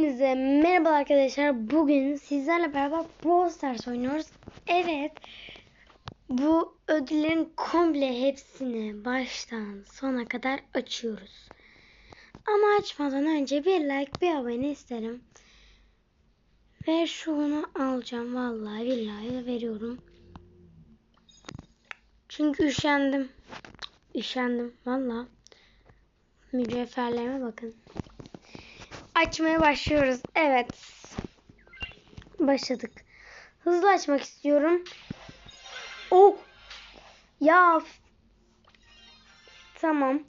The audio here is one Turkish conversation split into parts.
Hepinize merhaba arkadaşlar. Bugün sizlerle beraber Brawl Stars oynuyoruz. Evet. Bu ödüllerin komple hepsini baştan sona kadar açıyoruz. Ama açmadan önce bir like bir abone isterim. Ve şunu alacağım. Vallahi billahi veriyorum. Çünkü üşendim. Üşendim. Vallahi. Mücevherlerime bakın. Açmaya başlıyoruz. Evet. Başladık. Hızlı açmak istiyorum. Oh. Ya. Tamam.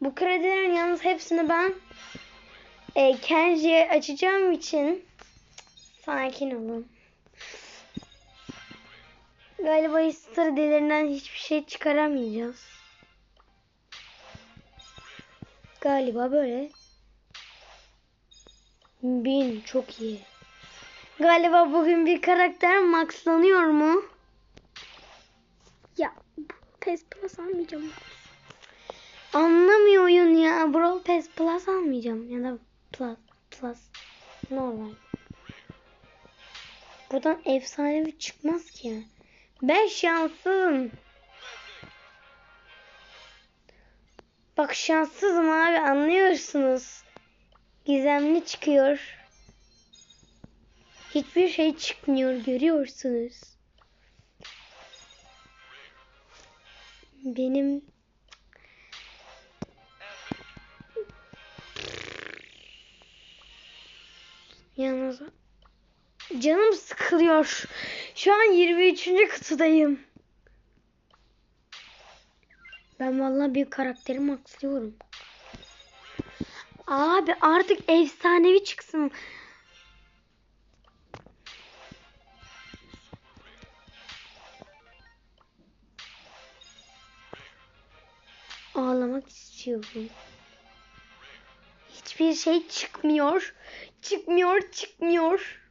Bu kredilerin yalnız hepsini ben e, Kenji'ye açacağım için sakin olun. Galiba history delerinden hiçbir şey çıkaramayacağız. Galiba böyle. Bin çok iyi. Galiba bugün bir karakter maxlanıyor mu? Ya PES Plus almayacağım. Anlamıyor oyun ya. Brawl PES Plus almayacağım. Ya da Plus. Plus. Normal. Buradan efsanevi çıkmaz ki. Ben şanssızım. Bak şanssızım abi anlıyorsunuz. Gizemli çıkıyor. Hiçbir şey çıkmıyor görüyorsunuz. Benim Yalnız canım sıkılıyor. Şu an 23. kutudayım. Ben vallahi bir karakteri maxlıyorum. Abi artık efsanevi çıksın. Ağlamak istiyorum. Hiçbir şey çıkmıyor. Çıkmıyor, çıkmıyor.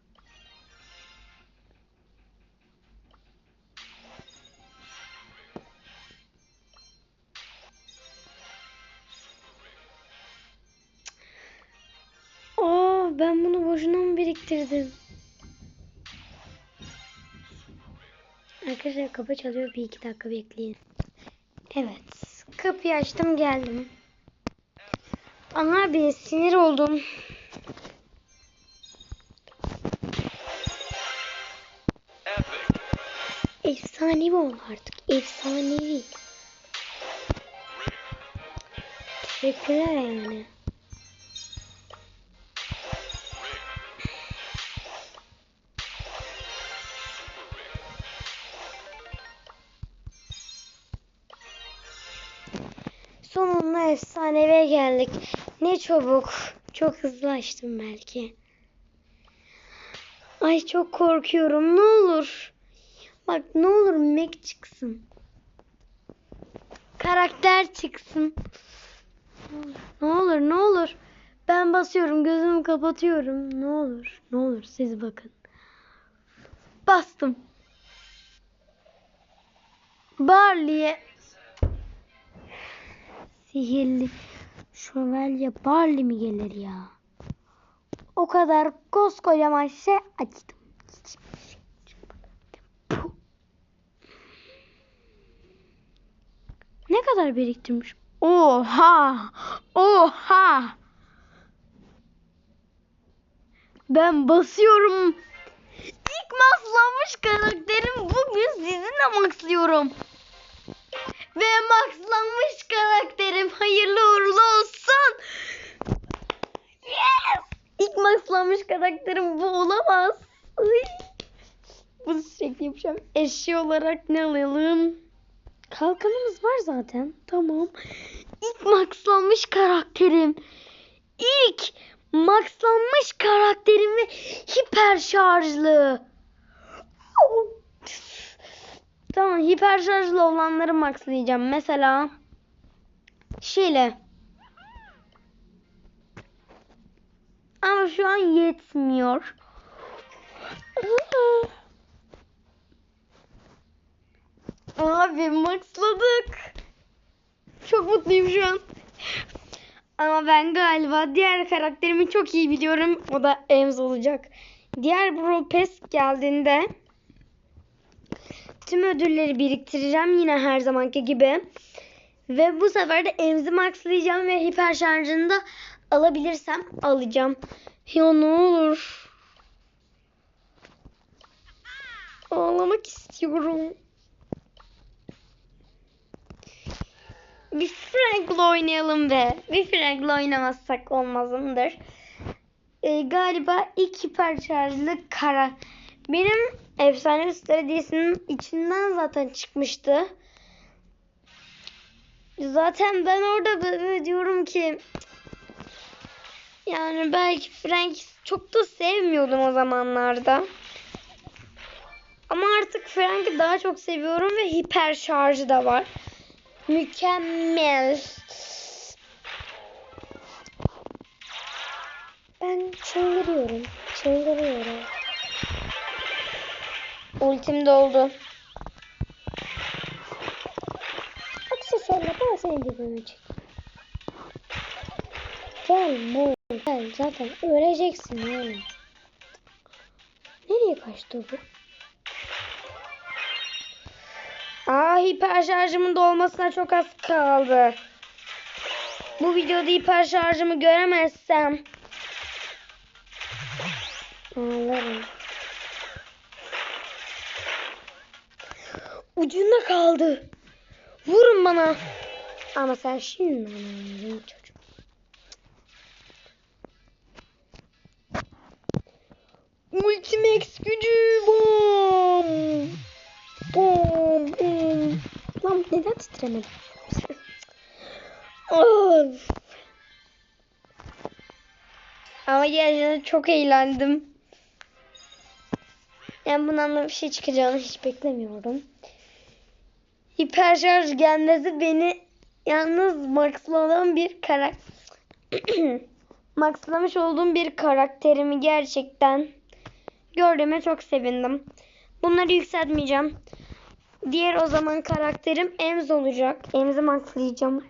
Boşuna mı biriktirdim? Arkadaşlar kapı çalıyor. Bir iki dakika bekleyin. Evet. Kapıyı açtım geldim. Abi sinir oldum. Efsanevi ol artık. Efsanevi. Teşekkürler yani. Sonunda efsaneviye geldik. Ne çabuk. Çok hızlı açtım belki. Ay çok korkuyorum. Ne olur. Bak ne olur Mac çıksın. Karakter çıksın. Ne olur ne olur. Ben basıyorum gözümü kapatıyorum. Ne olur ne olur siz bakın. Bastım. Barley'e Sihirli şövalye Barley mi gelir ya? O kadar koskocaman şey açtım. Ne kadar biriktirmiş? Oha! Oha! Ben basıyorum. İlk maxlanmış karakterim bugün sizinle maxlıyorum. Ve maxlanmış karakterim hayırlı uğurlu olsun. Yes! İlk maxlanmış karakterim bu olamaz. Bunu sürekli yapacağım. Eşya olarak ne alalım? Kalkanımız var zaten. Tamam. İlk maxlanmış karakterim. İlk maxlanmış karakterim ve hiper şarjlı. Tamam hiper şarjlı olanları maxlayacağım. Mesela şeyle. Ama şu an yetmiyor. Abi maxladık. Çok mutluyum şu an. Ama ben galiba diğer karakterimi çok iyi biliyorum. O da Ems olacak. Diğer Brawl Pass geldiğinde tüm ödülleri biriktireceğim yine her zamanki gibi. Ve bu sefer de Ems'i maxlayacağım ve hiper şarjını da alabilirsem alacağım. Ya ne olur. Ağlamak istiyorum. Bir Frank'la oynayalım be. Bir Frank'la oynamazsak olmazımdır. Ee, galiba ilk hiper şarjlı kara. Benim Efsane hediyesinin içinden zaten çıkmıştı. Zaten ben orada böyle diyorum ki yani belki Frank çok da sevmiyordum o zamanlarda. Ama artık Frank'i daha çok seviyorum ve hiper şarjı da var. Mükemmel. Ben çıldırıyorum. Çıldırıyorum. Ultim doldu. Aksesuarla ben seni dibime çek. Gel mo gel zaten öleceksin oğlum. Nereye kaçtı bu? Aa hiper şarjımın dolmasına çok az kaldı. Bu videoda hiper şarjımı göremezsem ağlarım. Ucunda kaldı. Vurun bana. Ama sen şimdi anladın çocuğum. Ultimax gücü bom. Bom bom. Lan neden titremedim? of. Ama gerçekten çok eğlendim. Yani bundan da bir şey çıkacağını hiç beklemiyordum. Hiper şarj gelmesi beni yalnız maxlanan bir karakter maxlamış olduğum bir karakterimi gerçekten gördüğüme çok sevindim. Bunları yükseltmeyeceğim. Diğer o zaman karakterim Ems olacak. Ems'i maxlayacağım.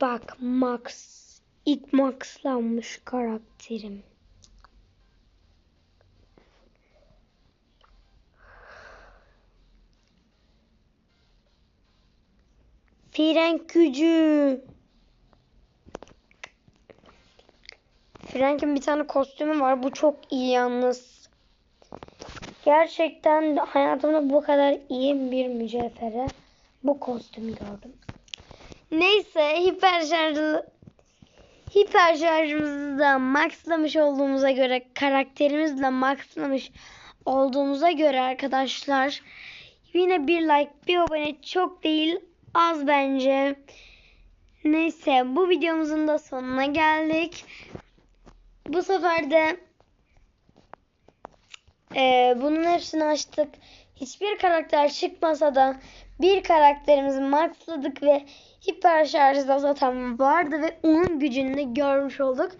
Bak Max. ilk maxlanmış karakterim. Frenk gücü. Frank'in bir tane kostümü var. Bu çok iyi yalnız. Gerçekten hayatımda bu kadar iyi bir mücevhere bu kostümü gördüm. Neyse hiper şarjlı hiper şarjımızı da maxlamış olduğumuza göre karakterimizle maxlamış olduğumuza göre arkadaşlar yine bir like bir abone çok değil az bence. Neyse bu videomuzun da sonuna geldik. Bu sefer de e, bunun hepsini açtık. Hiçbir karakter çıkmasa da bir karakterimizi maxladık ve hiper şarjı da zaten vardı ve onun gücünü görmüş olduk.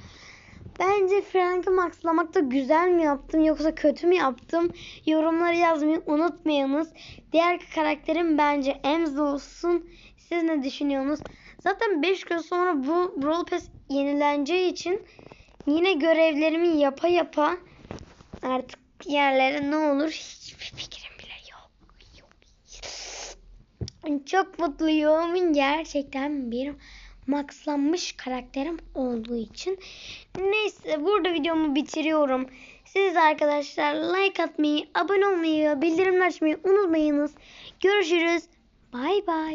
Bence Frank'ı maxlamakta güzel mi yaptım yoksa kötü mü yaptım? Yorumları yazmayı unutmayınız. Diğer karakterim bence Ems olsun. Siz ne düşünüyorsunuz? Zaten 5 gün sonra bu Brawl Pass yenileneceği için yine görevlerimi yapa yapa artık yerlere ne olur hiçbir fikrim bile yok. yok. Çok mutluyum. Gerçekten bir maxlanmış karakterim olduğu için. Neyse burada videomu bitiriyorum. Siz arkadaşlar like atmayı, abone olmayı, bildirimler açmayı unutmayınız. Görüşürüz. Bay bay.